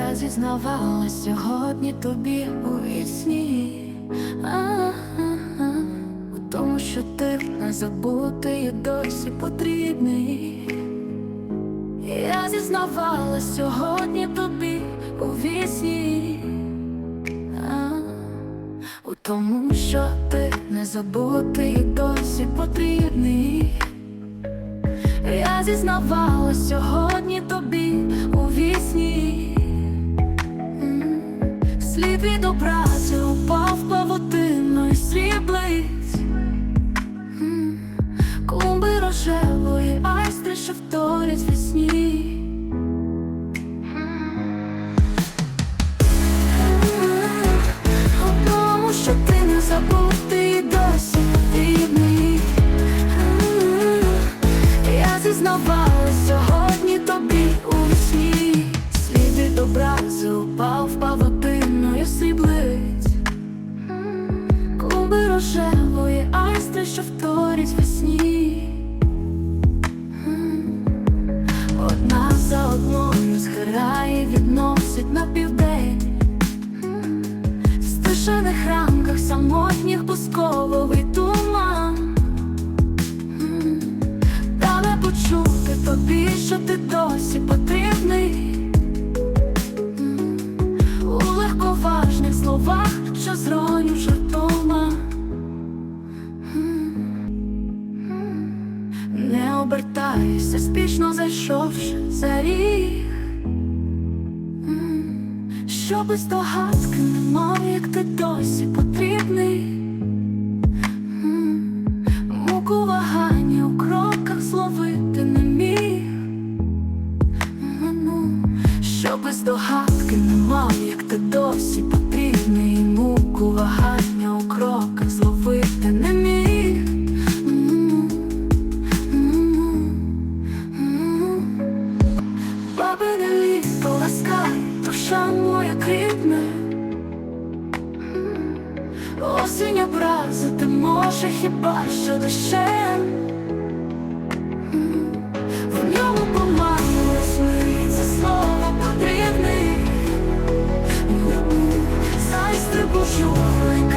Я зізнавала сьогодні тобі у вісні. У тому, що ти не забутий і досі потрібний. Я зізнавала сьогодні тобі у вісні. У тому, що ти не забутий і досі потрібний. Я зізнавала сьогодні тобі вторять весні У тому, що ти не забутий і досі я зізнавала бусковий туман. Дали почути тобі, ти досі потрібний. У легковажних словах, що зроню жартома. Не обертайся, спішно зайшовши за ріг. М, Що без догадки не мав, як ти досі потрібний Що без догадки не мав, як ти досі потрібний Муку вагання у кроках зловити не міг. Бабине літо ласкай, душа моя кріпне Осінь образити може хіба що дощем you